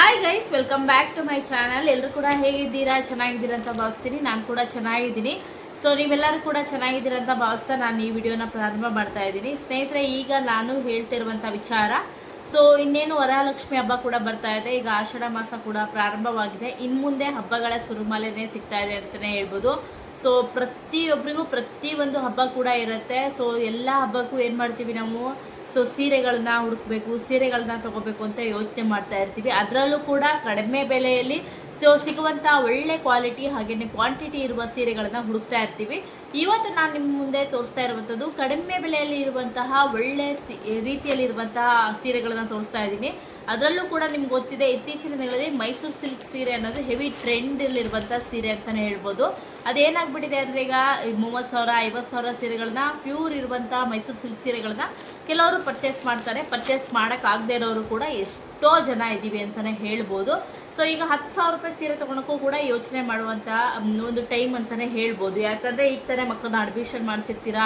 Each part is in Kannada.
Hi guys welcome back to my channel ಎಲ್ಲರೂ ಕೂಡ ಹೇಗಿದ್ದೀರಾ? ಚೆನ್ನಾಗಿದ್ದೀರಾ ಅಂತ ಭಾವಿಸ್ತೀನಿ. ನಾನು ಕೂಡ ಚೆನ್ನಾಗಿದ್ದೀನಿ. ಸೊ ನೀವೆಲ್ಲರೂ ಕೂಡ ಚೆನ್ನಾಗಿದ್ದೀರಾ ಅಂತ ಭಾವಿಸ್ತಾ ನಾನು ಈ ವಿಡಿಯೋನ ಪ್ರಾರಂಭ ಮಾಡ್ತಾ ಇದ್ದೀನಿ. ಸ್ನೇಹಿತರೆ, ಈಗ ನಾನು ಹೇಳ್ತಿರುವಂಥ ವಿಚಾರ ಸೊ ಇನ್ನೇನು ವರಲಕ್ಷ್ಮಿ ಹಬ್ಬ ಕೂಡ ಬರ್ತಾ ಇದೆ. ಈಗ ಆಷಾಢ ಮಾಸ ಕೂಡ ಪ್ರಾರಂಭವಾಗಿದೆ. ಇನ್ನು ಮುಂದೆ ಹಬ್ಬಗಳ ಸುರುಮಲೆನೇ ಸಿಗ್ತಾ ಇದೆ ಅಂತಲೇ ಹೇಳ್ಬೋದು. ಸೊ ಪ್ರತಿಯೊಬ್ಬರಿಗೂ ಪ್ರತಿಯೊಂದು ಹಬ್ಬ ಕೂಡ ಇರುತ್ತೆ. ಸೊ ಎಲ್ಲ ಹಬ್ಬಕ್ಕೂ ಏನು ಮಾಡ್ತೀವಿ ನಾವು? ಸೊ ಸೀರೆಗಳನ್ನ ಹುಡುಕ್ಬೇಕು, ಸೀರೆಗಳನ್ನ ತಗೋಬೇಕು ಅಂತ ಯೋಚನೆ ಮಾಡ್ತಾ ಇರ್ತೀವಿ. ಅದರಲ್ಲೂ ಕೂಡ ಕಡಿಮೆ ಬೆಲೆಯಲ್ಲಿ, ಸೊ ಸಿಗುವಂಥ ಒಳ್ಳೆ ಕ್ವಾಲಿಟಿ ಹಾಗೆಯೇ ಕ್ವಾಂಟಿಟಿ ಇರುವ ಸೀರೆಗಳನ್ನ ಹುಡುಕ್ತಾ ಇರ್ತೀವಿ. ಇವತ್ತು ನಾನು ನಿಮ್ಮ ಮುಂದೆ ತೋರಿಸ್ತಾ ಇರುವಂಥದ್ದು, ಕಡಿಮೆ ಬೆಲೆಯಲ್ಲಿ ಇರುವಂತಹ ಒಳ್ಳೆ ಸಿ ರೀತಿಯಲ್ಲಿರುವಂತಹ ಸೀರೆಗಳನ್ನು ತೋರಿಸ್ತಾ ಇದ್ದೀನಿ. ಅದರಲ್ಲೂ ಕೂಡ ನಿಮ್ಗೆ ಗೊತ್ತಿದೆ, ಇತ್ತೀಚಿನ ದಿನಗಳಲ್ಲಿ ಮೈಸೂರು ಸಿಲ್ಕ್ ಸೀರೆ ಅನ್ನೋದು ಹೆವಿ ಟ್ರೆಂಡಲ್ಲಿರುವಂಥ ಸೀರೆ ಅಂತಲೇ ಹೇಳ್ಬೋದು. ಅದೇನಾಗ್ಬಿಟ್ಟಿದೆ ಅಂದರೆ ಈಗ ಮೂವತ್ತು ಸಾವಿರ, ಐವತ್ತು ಸಾವಿರ ಸೀರೆಗಳನ್ನ ಪ್ಯೂರ್ ಇರುವಂಥ ಮೈಸೂರು ಸಿಲ್ಕ್ ಸೀರೆಗಳನ್ನ ಕೆಲವರು ಪರ್ಚೇಸ್ ಮಾಡ್ತಾರೆ. ಪರ್ಚೇಸ್ ಮಾಡೋಕ್ಕಾಗದೇ ಇರೋರು ಕೂಡ ಎಷ್ಟೋ ಜನ ಇದ್ದೀವಿ ಅಂತಲೇ ಹೇಳ್ಬೋದು. ಸೊ ಈಗ ಹತ್ತು ಸಾವಿರ ರೂಪಾಯಿ ಸೀರೆ ತೊಗೊಳಕ್ಕೂ ಕೂಡ ಯೋಚನೆ ಮಾಡುವಂಥ ಒಂದು ಟೈಮ್ ಅಂತಲೇ ಹೇಳ್ಬೋದು. ಯಾಕಂದರೆ ಈಗ ತಾನೇ ಮಕ್ಕಳನ್ನ ಅಡ್ಮಿಷನ್ ಮಾಡಿಸಿರ್ತೀರಾ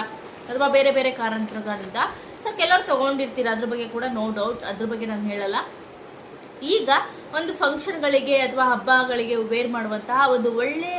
ಅಥವಾ ಬೇರೆ ಬೇರೆ ಕಾರಣಗಳಿಂದ. ಸೊ ಕೆಲವರು ತೊಗೊಂಡಿರ್ತೀರ, ಅದ್ರ ಬಗ್ಗೆ ಕೂಡ ನೋ ಡೌಟ್ ಅದ್ರ ಬಗ್ಗೆ ನಾನು ಹೇಳಲ್ಲ. ಈಗ ಒಂದು ಫಂಕ್ಷನ್ಗಳಿಗೆ ಅಥವಾ ಹಬ್ಬಗಳಿಗೆ ವೇರ್ ಮಾಡುವಂತಹ ಒಂದು ಒಳ್ಳೆ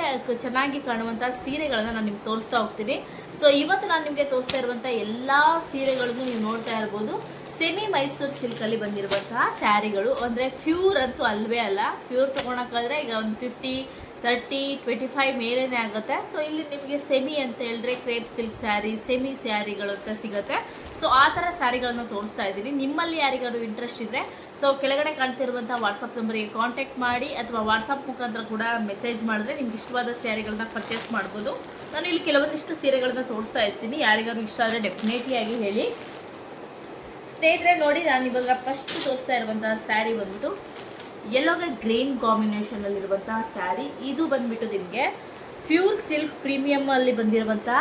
ಚೆನ್ನಾಗಿ ಕಾಣುವಂತಹ ಸೀರೆಗಳನ್ನ ನಾನು ನಿಮ್ಗೆ ತೋರಿಸ್ತಾ ಹೋಗ್ತೀನಿ. ಸೊ ಇವತ್ತು ನಾನು ನಿಮಗೆ ತೋರಿಸ್ತಾ ಇರುವಂಥ ಎಲ್ಲ ಸೀರೆಗಳನ್ನು ನೀವು ನೋಡ್ತಾ ಇರ್ಬೋದು. ಸೆಮಿ ಮೈಸೂರು ಸಿಲ್ಕಲ್ಲಿ ಬಂದಿರುವಂತಹ ಸ್ಯಾರಿಗಳು. ಅಂದರೆ ಪ್ಯೂರ್ ಅಂತೂ ಅಲ್ವೇ ಅಲ್ಲ. ಪ್ಯೂರ್ ತೊಗೊಳಕ್ಕಾದ್ರೆ ಈಗ ಒಂದು ಫಿಫ್ಟಿ ತರ್ಟಿ ಟ್ವೆಂಟಿ ಫೈವ್ ಮೇಲೇ ಆಗುತ್ತೆ. ಸೊ ಇಲ್ಲಿ ನಿಮಗೆ ಸೆಮಿ ಅಂತ ಹೇಳಿದ್ರೆ ಕ್ರೇಪ್ ಸಿಲ್ಕ್ ಸ್ಯಾರಿ ಸೆಮಿ ಸ್ಯಾರಿಗಳು ಅಂತ ಸಿಗುತ್ತೆ. ಸೊ ಆ ಥರ ಸ್ಯಾರಿಗಳನ್ನು ತೋರಿಸ್ತಾ ಇದ್ದೀನಿ. ನಿಮ್ಮಲ್ಲಿ ಯಾರಿಗಾದ್ರು ಇಂಟ್ರೆಸ್ಟ್ ಇದ್ದರೆ ಸೊ ಕೆಳಗಡೆ ಕಾಣ್ತಿರುವಂಥ ವಾಟ್ಸಪ್ ನಂಬರಿಗೆ ಕಾಂಟ್ಯಾಕ್ಟ್ ಮಾಡಿ, ಅಥವಾ ವಾಟ್ಸಪ್ ಮುಖಾಂತರ ಕೂಡ ಮೆಸೇಜ್ ಮಾಡಿದ್ರೆ ನಿಮ್ಗೆ ಇಷ್ಟವಾದ ಸ್ಯಾರಿಗಳನ್ನ ಪರ್ಚೇಸ್ ಮಾಡ್ಬೋದು. ನಾನು ಇಲ್ಲಿ ಕೆಲವೊಂದಿಷ್ಟು ಸೀರೆಗಳನ್ನ ತೋರಿಸ್ತಾ ಇರ್ತೀನಿ. ಯಾರಿಗಾದ್ರು ಇಷ್ಟ ಆದರೆ ಡೆಫಿನೆಟ್ಲಿ ಆಗಿ ಹೇಳಿ. ಸ್ನೇಹಿತರೆ, ನೋಡಿ, ನಾನು ಇವಾಗ ಫಸ್ಟ್ ತೋರಿಸ್ತಾ ಇರುವಂಥ ಸ್ಯಾರಿ ಬಂದ್ಬಿಟ್ಟು ಯೆಲ್ಲೋಗೆ ಗ್ರೀನ್ ಕಾಂಬಿನೇಷನಲ್ಲಿರುವಂತಹ ಸ್ಯಾರಿ ಇದು ಬಂದ್ಬಿಟ್ಟು ನಿಮಗೆ ಪ್ಯೂರ್ ಸಿಲ್ಕ್ ಪ್ರೀಮಿಯಮ್ ಅಲ್ಲಿ ಬಂದಿರುವಂತಹ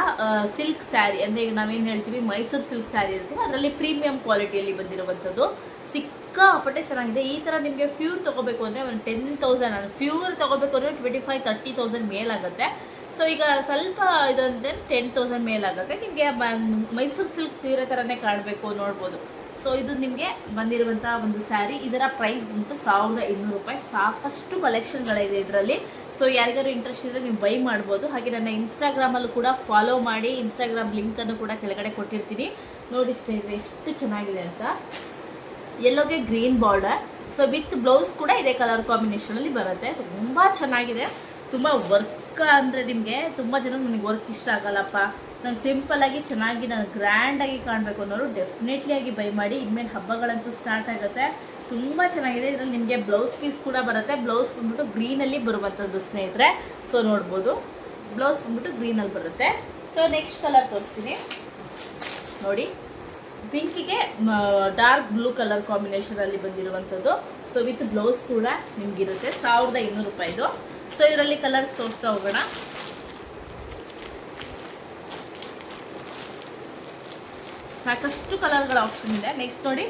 ಸಿಲ್ಕ್ ಸ್ಯಾರಿ ಅಂದರೆ ಈಗ ನಾವೇನು ಹೇಳ್ತೀವಿ, ಮೈಸೂರು ಸಿಲ್ಕ್ ಸ್ಯಾರಿ ಇರ್ತೀವಿ ಅದರಲ್ಲಿ ಪ್ರೀಮಿಯಂ ಕ್ವಾಲಿಟಿಯಲ್ಲಿ ಬಂದಿರುವಂಥದ್ದು. ಸಿಕ್ಕಾಪಟ್ಟೆ ಚೆನ್ನಾಗಿದೆ. ಈ ಥರ ನಿಮಗೆ ಪ್ಯೂರ್ ತಗೋಬೇಕು ಅಂದರೆ ಒಂದು ಟೆನ್ ತೌಸಂಡ್ ಅಂದರೆ ಪ್ಯೂರ್ ತೊಗೋಬೇಕು ಅಂದರೆ ಟ್ವೆಂಟಿ ಫೈವ್ ತರ್ಟಿ ತೌಸಂಡ್ ಮೇಲಾಗುತ್ತೆ. ಸೊ ಈಗ ಸ್ವಲ್ಪ ಇದೊಂದು ಟೆನ್ ತೌಸಂಡ್ ಮೇಲಾಗುತ್ತೆ. ನಿಮಗೆ ಮೈಸೂರು ಸಿಲ್ಕ್ ಸೀರೆ ಥರನೇ ಕಾಣಬೇಕು ನೋಡ್ಬೋದು. ಸೊ ಇದು ನಿಮಗೆ ಬಂದಿರುವಂಥ ಒಂದು ಸ್ಯಾರಿ ಇದರ ಪ್ರೈಸ್ ಬಂತು ಸಾವಿರದ ಇನ್ನೂರು ರೂಪಾಯಿ. ಸಾಕಷ್ಟು ಕಲೆಕ್ಷನ್ಗಳಿದೆ ಇದರಲ್ಲಿ. ಸೊ ಯಾರಿಗಾರು ಇಂಟ್ರೆಸ್ಟ್ ಇದ್ದರೆ ನೀವು ಬೈ ಮಾಡ್ಬೋದು. ಹಾಗೆ ನನ್ನ ಇನ್ಸ್ಟಾಗ್ರಾಮಲ್ಲೂ ಕೂಡ ಫಾಲೋ ಮಾಡಿ ಇನ್ಸ್ಟಾಗ್ರಾಮ್ ಲಿಂಕನ್ನು ಕೂಡ ಕೆಳಗಡೆ ಕೊಟ್ಟಿರ್ತೀನಿ. ನೋಡಿ ಎಷ್ಟು ಚೆನ್ನಾಗಿದೆ ಅಂತ. ಎಲ್ಲೋಗೆ green border so with blouse ಕೂಡ ಇದೇ ಕಲರ್ ಕಾಂಬಿನೇಷನಲ್ಲಿ ಬರುತ್ತೆ. ತುಂಬ ಚೆನ್ನಾಗಿದೆ. ತುಂಬ ವರ್ಕ್ ಅಂದರೆ ನಿಮಗೆ ತುಂಬ ಜನ ನನಗೆ ವರ್ಕ್ ಇಷ್ಟ ಆಗಲ್ಲಪ್ಪ. ನಂಗೆ ಸಿಂಪಲ್ಲಾಗಿ ಚೆನ್ನಾಗಿ ನಾನು ಗ್ರ್ಯಾಂಡಾಗಿ ಕಾಣಬೇಕು ಅನ್ನೋರು ಡೆಫಿನೆಟ್ಲಿ ಆಗಿ ಬೈ ಮಾಡಿ, ಇನ್ಮೇಲೆ ಹಬ್ಬಗಳಂತೂ ಸ್ಟಾರ್ಟ್ ಆಗುತ್ತೆ. ತುಂಬ ಚೆನ್ನಾಗಿದೆ. ಇದರಲ್ಲಿ ನಿಮಗೆ ಬ್ಲೌಸ್ ಪೀಸ್ ಕೂಡ ಬರುತ್ತೆ. ಬ್ಲೌಸ್ ಬಂದ್ಬಿಟ್ಟು ಗ್ರೀನಲ್ಲಿ ಬರುವಂಥದ್ದು ಸ್ನೇಹಿತರೆ. ಸೊ ನೋಡ್ಬೋದು. ಬ್ಲೌಸ್ ಬಂದ್ಬಿಟ್ಟು ಗ್ರೀನಲ್ಲಿ ಬರುತ್ತೆ. ಸೊ ನೆಕ್ಸ್ಟ್ ಕಲರ್ ತೋರಿಸ್ತೀನಿ. ನೋಡಿ. ಪಿಂಕಿಗೆ ಡಾರ್ಕ್ ಬ್ಲೂ ಕಲರ್ ಕಾಂಬಿನೇಷನಲ್ಲಿ ಬಂದಿರುವಂಥದ್ದು ಸೊ ವಿತ್ ಬ್ಲೌಸ್ ಕೂಡ ನಿಮಗಿರುತ್ತೆ. ಸಾವಿರದ ಇನ್ನೂರು ರೂಪಾಯಿದು. ಸೊ ಇದರಲ್ಲಿ ಕಲರ್ಸ್ ತೋರಿಸ್ತಾ ಹೋಗೋಣ. ಸಾಕಷ್ಟು ಕಲರ್ಗಳ ಆಪ್ಷನ್ ಇದೆ. ನೆಕ್ಸ್ಟ್ ನೋಡಿ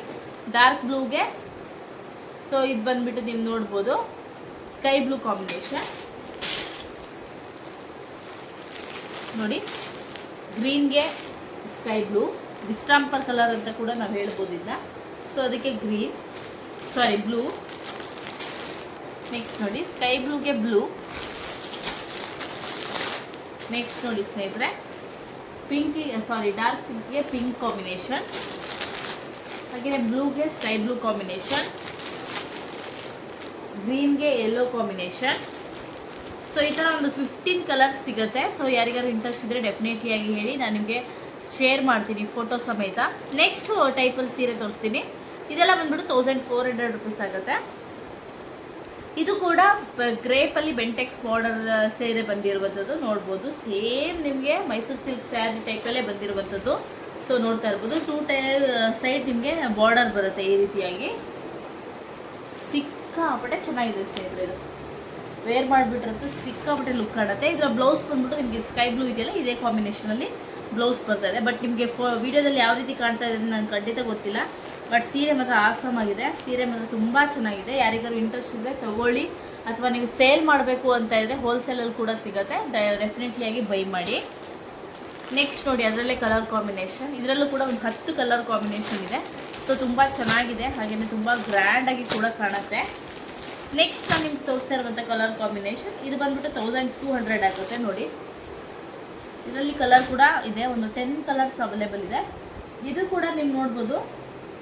ಡಾರ್ಕ್ ಬ್ಲೂಗೆ ಸೊ ಇದು ಬಂದ್ಬಿಟ್ಟು ನೀವು ನೋಡ್ಬೋದು. ಸ್ಕೈ ಬ್ಲೂ ಕಾಂಬಿನೇಷನ್ ನೋಡಿ ಗ್ರೀನ್ಗೆ ಸ್ಕೈ ಬ್ಲೂ ಡಿಸ್ಟಾಂಪರ್ ಕಲರ್ ಅಂತ ಕೂಡ ನಾವು ಹೇಳ್ಬೋದಿಲ್ಲ. ಸೊ ಅದಕ್ಕೆ ಗ್ರೀನ್ ಸಾರಿ ಬ್ಲೂ ನೆಕ್ಸ್ಟ್ ನೋಡಿ ಸ್ಕೈ ಬ್ಲೂಗೆ ಬ್ಲೂ ನೆಕ್ಸ್ಟ್ ನೋಡಿ ಸ್ನೇಹಿತರೆ ಪಿಂಕಿಗೆ ಸಾರಿ ಡಾರ್ಕ್ ಪಿಂಕ್ಗೆ ಪಿಂಕ್ ಕಾಂಬಿನೇಷನ್ ಹಾಗೆ ಬ್ಲೂಗೆ ಸ್ಕೈ ಬ್ಲೂ ಕಾಂಬಿನೇಷನ್ ಗ್ರೀನ್ಗೆ ಯೆಲ್ಲೋ ಕಾಂಬಿನೇಷನ್ ಸೊ ಈ ಥರ ಒಂದು ಫಿಫ್ಟೀನ್ ಕಲರ್ಸ್ ಸಿಗುತ್ತೆ. ಸೊ ಯಾರಿಗಾರು ಇಂಟ್ರೆಸ್ಟ್ ಇದ್ದರೆ ಡೆಫಿನೆಟ್ಲಿ ಆಗಿ ಹೇಳಿ, ನಾನು ನಿಮಗೆ ಶೇರ್ ಮಾಡ್ತೀನಿ ಫೋಟೋ ಸಮೇತ. ನೆಕ್ಸ್ಟ್ ಟೈಪಲ್ಲಿ ಸೀರೆ ತೋರಿಸ್ತೀನಿ. ಇದೆಲ್ಲ ಬಂದ್ಬಿಟ್ಟು ತೌಸಂಡ್ ಫೋರ್ ಹಂಡ್ರೆಡ್ ರುಪೀಸ್ ಆಗುತ್ತೆ. ಇದು ಕೂಡ ಗ್ರೇಪಲ್ಲಿ ಬೆಂಟೆಕ್ಸ್ ಬಾರ್ಡರ್ ಸೇರೆ ಬಂದಿರುವಂಥದ್ದು ನೋಡ್ಬೋದು. ಸೇಮ್ ನಿಮಗೆ ಮೈಸೂರು ಸಿಲ್ಕ್ ಸ್ಯಾರಿ ಟೈಪಲ್ಲೇ ಬಂದಿರುವಂಥದ್ದು ಸೊ ನೋಡ್ತಾ ಇರ್ಬೋದು. ಟೂ ಟೈ ಸೈಡ್ ನಿಮಗೆ ಬಾರ್ಡರ್ ಬರುತ್ತೆ ಈ ರೀತಿಯಾಗಿ. ಸಿಕ್ಕಾಪಟ್ಟೆ ಚೆನ್ನಾಗಿದೆ ಸೇರ್ ಇದು. ವೇರ್ ಮಾಡಿಬಿಟ್ರಂತೂ ಸಿಕ್ಕಾಪಟ್ಟೆ ಲುಕ್ ಕಾಣುತ್ತೆ. ಇದರ ಬ್ಲೌಸ್ ಬಂದ್ಬಿಟ್ಟು ನಿಮಗೆ ಸ್ಕೈ ಬ್ಲೂ ಇದೆಯಲ್ಲ, ಇದೇ ಕಾಂಬಿನೇಷನಲ್ಲಿ ಬ್ಲೌಸ್ ಬರ್ತಾ ಇದೆ. ಬಟ್ ನಿಮಗೆ ಫೋ ವಿಡಿಯೋದಲ್ಲಿ ಯಾವ ರೀತಿ ಕಾಣ್ತಾ ಇದೆ ನಂಗೆ ಖಂಡಿತ ಗೊತ್ತಿಲ್ಲ. ಬಟ್ ಸೀರೆ ಮಾತ್ರ ಆಸಮ್ ಆಗಿದೆ. ಸೀರೆ ಮಾತ್ರ ತುಂಬ ಚೆನ್ನಾಗಿದೆ. ಯಾರಿಗಾರು ಇಂಟ್ರೆಸ್ಟ್ ಇದ್ದರೆ ತಗೊಳ್ಳಿ. ಅಥವಾ ನೀವು ಸೇಲ್ ಮಾಡಬೇಕು ಅಂತ ಇದ್ದರೆ ಹೋಲ್ಸೇಲಲ್ಲಿ ಕೂಡ ಸಿಗುತ್ತೆ. ಡೆಫಿನೆಟ್ಲಿ ಆಗಿ ಬೈ ಮಾಡಿ. ನೆಕ್ಸ್ಟ್ ನೋಡಿ, ಅದರಲ್ಲೇ ಕಲರ್ ಕಾಂಬಿನೇಷನ್ ಇದರಲ್ಲೂ ಕೂಡ ಒಂದು ಹತ್ತು ಕಲರ್ ಕಾಂಬಿನೇಷನ್ ಇದೆ. ಸೊ ತುಂಬ ಚೆನ್ನಾಗಿದೆ. ಹಾಗೆಯೇ ತುಂಬ ಗ್ರ್ಯಾಂಡಾಗಿ ಕೂಡ ಕಾಣುತ್ತೆ. ನೆಕ್ಸ್ಟ್ ನಾನು ನಿಮ್ಗೆ ತೋರಿಸ್ತಾ ಇರುವಂಥ ಕಲರ್ ಕಾಂಬಿನೇಷನ್ ಇದು ಬಂದ್ಬಿಟ್ಟು ತೌಸಂಡ್ ಟೂ ಹಂಡ್ರೆಡ್ ಆಗುತ್ತೆ ನೋಡಿ. ಇದರಲ್ಲಿ ಕಲರ್ ಕೂಡ ಇದೆ. ಒಂದು ಟೆನ್ ಕಲರ್ಸ್ ಅವೈಲೇಬಲ್ ಇದೆ. ಇದು ಕೂಡ ನೀವು ನೋಡ್ಬೋದು.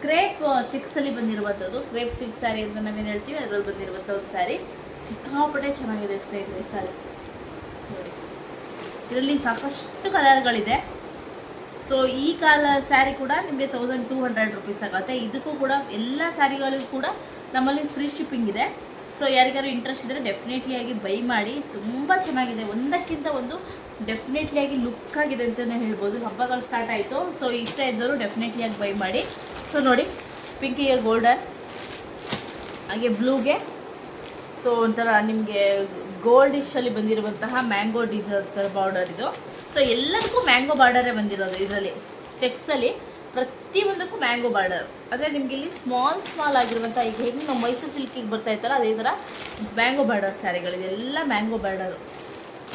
ಕ್ರೇಪ್ ಚೆಕ್ಸಲ್ಲಿ ಬಂದಿರುವಂಥದ್ದು. ಕ್ರೇಪ್ ಸಿಲ್ಕ್ ಸ್ಯಾರಿ ಅಂತ ನಾವೇನು ಹೇಳ್ತೀವಿ, ಅದರಲ್ಲಿ ಬಂದಿರುವಂಥ ಒಂದು ಸ್ಯಾರಿ ಸಿಕ್ಕಾಪಟ್ಟೆ ಚೆನ್ನಾಗಿದೆ ಸ್ನೇಹಿತರೆ ಸ್ಯಾರಿ ನೋಡಿ. ಇದರಲ್ಲಿ ಸಾಕಷ್ಟು ಕಲರ್ಗಳಿದೆ. ಸೊ ಈ ಕಾಲ ಸ್ಯಾರಿ ಕೂಡ ನಿಮಗೆ ತೌಸಂಡ್ ಟೂ ಹಂಡ್ರೆಡ್ ರುಪೀಸ್ ಆಗುತ್ತೆ. ಇದಕ್ಕೂ ಕೂಡ ಎಲ್ಲ ಸ್ಯಾರಿಗಳಿಗೂ ಕೂಡ ನಮ್ಮಲ್ಲಿ ಫ್ರೀ ಶಿಪ್ಪಿಂಗ್ ಇದೆ. ಸೊ ಯಾರಿಗಾರು ಇಂಟ್ರೆಸ್ಟ್ ಇದ್ದರೆ ಡೆಫಿನೆಟ್ಲಿ ಆಗಿ ಬೈ ಮಾಡಿ. ತುಂಬ ಚೆನ್ನಾಗಿದೆ. ಒಂದಕ್ಕಿಂತ ಒಂದು ಡೆಫಿನೆಟ್ಲಿ ಆಗಿ ಲುಕ್ ಆಗಿದೆ ಅಂತಲೇ ಹೇಳ್ಬೋದು. ಹಬ್ಬಗಳು ಸ್ಟಾರ್ಟ್ ಆಯಿತು. ಸೊ ಇಷ್ಟ ಇದ್ದವರು ಡೆಫಿನೆಟ್ಲಿ ಆಗಿ ಬೈ ಮಾಡಿ. ಸೊ ನೋಡಿ ಪಿಂಕಿಗೆ ಗೋಲ್ಡನ್ ಹಾಗೆ ಬ್ಲೂಗೆ ಸೊ ಒಂಥರ ನಿಮಗೆ ಗೋಲ್ಡಿಶಲ್ಲಿ ಬಂದಿರುವಂತಹ ಮ್ಯಾಂಗೋ ಡಿಸರ್ಟ್ ಥರ ಬಾರ್ಡರ್ ಇದು. ಸೊ ಎಲ್ಲದಕ್ಕೂ ಮ್ಯಾಂಗೋ ಬಾರ್ಡರೇ ಬಂದಿರೋದು ಇದರಲ್ಲಿ. ಚೆಕ್ಸಲ್ಲಿ ಪ್ರತಿಯೊಂದಕ್ಕೂ ಮ್ಯಾಂಗೋ ಬಾರ್ಡರ್ ಅಂದರೆ ನಿಮಗೆ ಇಲ್ಲಿ ಸ್ಮಾಲ್ ಸ್ಮಾಲ್ ಆಗಿರುವಂಥ ಈಗ ಹೆಂಗೆ ನಮ್ಮ ಮೈಸೂರು ಸಿಲ್ಕಿಗೆ ಬರ್ತಾ ಇತ್ತಲ್ಲ, ಅದೇ ಥರ ಮ್ಯಾಂಗೋ ಬಾರ್ಡರ್ ಸ್ಯಾರಿಗಳಿದೆ ಎಲ್ಲ ಮ್ಯಾಂಗೋ ಬಾರ್ಡರು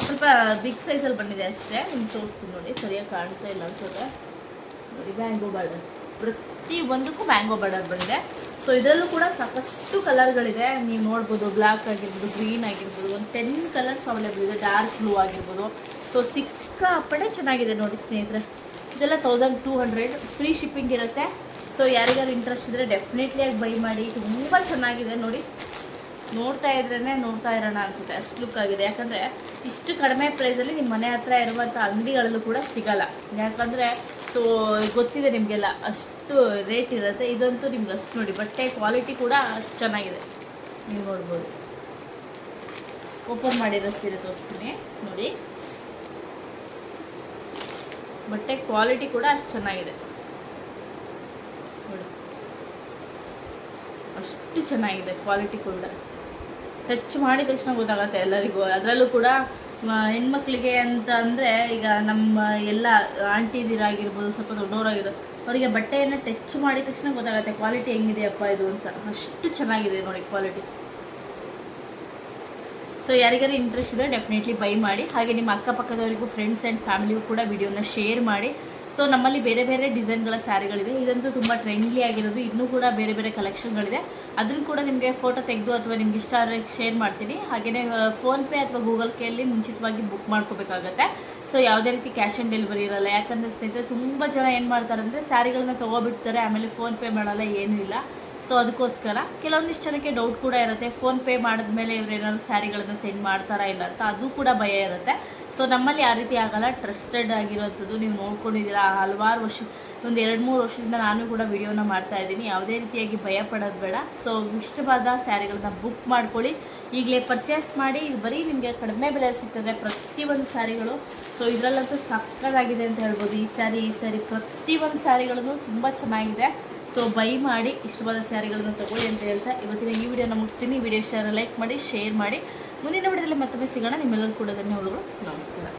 ಸ್ವಲ್ಪ ಬಿಗ್ ಸೈಜಲ್ಲಿ ಬಂದಿದೆ ಅಷ್ಟೇ, ನಿಮ್ಗೆ ತೋರಿಸ್ತೀನಿ ನೋಡಿ, ಸರಿಯಾಗಿ ಕಾಣ್ತಾ ಇಲ್ಲ ಅನ್ಸುತ್ತೆ. ನೋಡಿ ಮ್ಯಾಂಗೋ ಬಾರ್ಡರ್ ಪ್ರತಿ ಒಂದಕ್ಕೂ ಮ್ಯಾಂಗೋ ಬಾರ್ಡರ್ ಬಂದಿದೆ. ಸೊ ಇದರಲ್ಲೂ ಕೂಡ ಸಾಕಷ್ಟು ಕಲರ್ಗಳಿದೆ ನೀವು ನೋಡ್ಬೋದು ಬ್ಲ್ಯಾಕ್ ಆಗಿರ್ಬೋದು ಗ್ರೀನ್ ಆಗಿರ್ಬೋದು, ಒಂದು ಟೆನ್ ಕಲರ್ಸ್ ಅವೈಲೇಬಲ್ ಇದೆ. ಡಾರ್ಕ್ ಬ್ಲೂ ಆಗಿರ್ಬೋದು. ಸೊ ಸಿಕ್ಕಾಪಟ್ಟೆ ಚೆನ್ನಾಗಿದೆ ನೋಡಿ ಸ್ನೇಹಿತರೆ. ಇದೆಲ್ಲ thousand two hundred free shipping ಇರುತ್ತೆ. ಸೊ ಯಾರಿಗಾರು ಇಂಟ್ರೆಸ್ಟ್ ಇದ್ದರೆ ಡೆಫಿನೆಟ್ಲಿ ಆಗಿ ಬೈ ಮಾಡಿ. ತುಂಬ ಚೆನ್ನಾಗಿದೆ ನೋಡಿ. ನೋಡ್ತಾ ಇದ್ರೇ ನೋಡ್ತಾ ಇರೋಣ ಅನ್ಸುತ್ತೆ. ಅಷ್ಟು ಲುಕ್ ಆಗಿದೆ. ಯಾಕಂದರೆ ಇಷ್ಟು ಕಡಿಮೆ ಪ್ರೈಸಲ್ಲಿ ನಿಮ್ಮ ಮನೆ ಹತ್ರ ಇರುವಂಥ ಅಂಗಡಿಗಳಲ್ಲೂ ಕೂಡ ಸಿಗಲ್ಲ. ಯಾಕಂದರೆ ಸೊ ಗೊತ್ತಿದೆ ನಿಮಗೆಲ್ಲ, ಅಷ್ಟು ರೇಟ್ ಇರುತ್ತೆ. ಇದಂತೂ ನಿಮ್ಗೆ ಅಷ್ಟು ನೋಡಿ, ಬಟ್ಟೆ ಕ್ವಾಲಿಟಿ ಕೂಡ ಅಷ್ಟು ಚೆನ್ನಾಗಿದೆ. ನೀವು ನೋಡ್ಬೋದು. ಓಪನ್ ಮಾಡಿರೋ ಸೀರೆ ತೋರಿಸ್ತೀನಿ, ನೋಡಿ. ಬಟ್ಟೆ ಕ್ವಾಲಿಟಿ ಕೂಡ ಅಷ್ಟು ಚೆನ್ನಾಗಿದೆ. ನೋಡಿ. ಅಷ್ಟು ಚೆನ್ನಾಗಿದೆ ಕ್ವಾಲಿಟಿ ಕೂಡ. ಟಚ್ ಮಾಡಿದ ತಕ್ಷಣ ಗೊತ್ತಾಗತ್ತೆ ಎಲ್ಲರಿಗೂ. ಅದರಲ್ಲೂ ಕೂಡ ಹೆಣ್ಮಕ್ಳಿಗೆ ಅಂತ ಅಂದರೆ ಈಗ ನಮ್ಮ ಎಲ್ಲ ಆಂಟಿದಿರಾಗಿರ್ಬೋದು, ಸ್ವಲ್ಪ ದೊಡ್ಡವರಾಗಿರೋದು ಅವರಿಗೆ ಬಟ್ಟೆಯನ್ನು ಟಚ್ ಮಾಡಿದ ತಕ್ಷಣ ಗೊತ್ತಾಗುತ್ತೆ ಕ್ವಾಲಿಟಿ ಹೆಂಗಿದೆಯಪ್ಪ ಇದು ಅಂತ. ಅಷ್ಟು ಚೆನ್ನಾಗಿದೆ ನೋಡಿ ಕ್ವಾಲಿಟಿ. ಸೊ ಯಾರಿಗಾರು ಇಂಟ್ರೆಸ್ಟ್ ಇದೆ ಡೆಫಿನೆಟ್ಲಿ ಬೈ ಮಾಡಿ. ಹಾಗೆ ನಿಮ್ಮ ಅಕ್ಕಪಕ್ಕದವರಿಗೂ ಫ್ರೆಂಡ್ಸ್ ಆ್ಯಂಡ್ ಫ್ಯಾಮಿಲಿಗೂ ಕೂಡ ವಿಡಿಯೋನ ಶೇರ್ ಮಾಡಿ. ಸೊ ನಮ್ಮಲ್ಲಿ ಬೇರೆ ಬೇರೆ ಡಿಸೈನ್ಗಳ ಸ್ಯಾರಿಗಳಿದೆ. ಇದಂತೂ ತುಂಬ ಟ್ರೆಂಡ್ಲಿ ಆಗಿರೋದು. ಇನ್ನೂ ಕೂಡ ಬೇರೆ ಬೇರೆ ಕಲೆಕ್ಷನ್ಗಳಿದೆ ಅದನ್ನು ಕೂಡ ನಿಮಗೆ ಫೋಟೋ ತೆಗೆದು ಅಥವಾ ನಿಮ್ಗೆ ಇಷ್ಟ ಆದರೆ ಶೇರ್ ಮಾಡ್ತೀನಿ. ಹಾಗೆಯೇ ಫೋನ್ಪೇ ಅಥವಾ ಗೂಗಲ್ ಪೇಯಲ್ಲಿ ಮುಂಚಿತವಾಗಿ ಬುಕ್ ಮಾಡ್ಕೋಬೇಕಾಗತ್ತೆ. ಸೊ ಯಾವುದೇ ರೀತಿ ಕ್ಯಾಶ್ ಆನ್ ಡೆಲಿವರಿ ಇರಲ್ಲ, ಯಾಕಂದರೆ ಸ್ನೇಹಿತರೆ, ತುಂಬ ಜನ ಏನು ಮಾಡ್ತಾರೆ ಅಂದರೆ ಸ್ಯಾರಿಗಳನ್ನ ತೊಗೊಬಿಡ್ತಾರೆ. ಆಮೇಲೆ ಫೋನ್ಪೇ ಮಾಡಲ್ಲ, ಏನೂ ಇಲ್ಲ. ಸೊ ಅದಕ್ಕೋಸ್ಕರ ಕೆಲವೊಂದಿಷ್ಟು ಜನಕ್ಕೆ ಡೌಟ್ ಕೂಡ ಇರುತ್ತೆ. ಫೋನ್ಪೇ ಮಾಡಿದ್ಮೇಲೆ ಇವ್ರು ಏನಾದ್ರು ಸ್ಯಾರಿಗಳನ್ನು ಸೆಂಡ್ ಮಾಡ್ತಾರಾ ಇಲ್ಲ ಅಂತ. ಅದು ಕೂಡ ಭಯ ಇರುತ್ತೆ. ಸೊ ನಮ್ಮಲ್ಲಿ ಯಾವ ರೀತಿ ಆಗಲ್ಲ. ಟ್ರಸ್ಟೆಡ್ ಆಗಿರೋಂಥದ್ದು ನೀವು ನೋಡ್ಕೊಂಡಿದ್ದೀರಾ. ಹಲವಾರು ವರ್ಷ, ಒಂದು ಎರಡು ಮೂರು ವರ್ಷದಿಂದ ನಾನು ಕೂಡ ವಿಡಿಯೋನ ಮಾಡ್ತಾ ಇದ್ದೀನಿ. ಯಾವುದೇ ರೀತಿಯಾಗಿ ಭಯ ಪಡೋದು ಬೇಡ. ಸೊ ಇಷ್ಟವಾದ ಸ್ಯಾರಿಗಳನ್ನ ಬುಕ್ ಮಾಡ್ಕೊಳ್ಳಿ. ಈಗಲೇ ಪರ್ಚೇಸ್ ಮಾಡಿ. ಬರೀ ನಿಮಗೆ ಕಡಿಮೆ ಬೆಲೆ ಸಿಗ್ತದೆ ಪ್ರತಿಯೊಂದು ಸ್ಯಾರಿಗಳು. ಸೊ ಇದರಲ್ಲಂತೂ ಸಕ್ಕದಾಗಿದೆ ಅಂತ ಹೇಳ್ಬೋದು. ಈ ಸ್ಯಾರಿ ಈ ಸ್ಯಾರಿ ಪ್ರತಿಯೊಂದು ಸ್ಯಾರಿಗಳನ್ನು ತುಂಬ ಚೆನ್ನಾಗಿದೆ. ಸೊ ಬೈ ಮಾಡಿ, ಇಷ್ಟವಾದ ಸ್ಯಾರಿಗಳನ್ನು ತಗೊಳ್ಳಿ ಅಂತ ಹೇಳ್ತಾ ಇವತ್ತಿನ ಈ ವಿಡಿಯೋನ ಮುಗಿಸ್ತೀನಿ. ವಿಡಿಯೋ ಶೇರ್ ಲೈಕ್ ಮಾಡಿ ಶೇರ್ ಮಾಡಿ. ಮುಂದಿನ ವಿಡಿಯೋದಲ್ಲಿ ಮತ್ತೊಮ್ಮೆ ಸಿಗೋಣ. ನಿಮ್ಮೆಲ್ಲರೂ ಕೂಡ ಧನ್ಯವಾದಗಳು. ನಮಸ್ಕಾರ.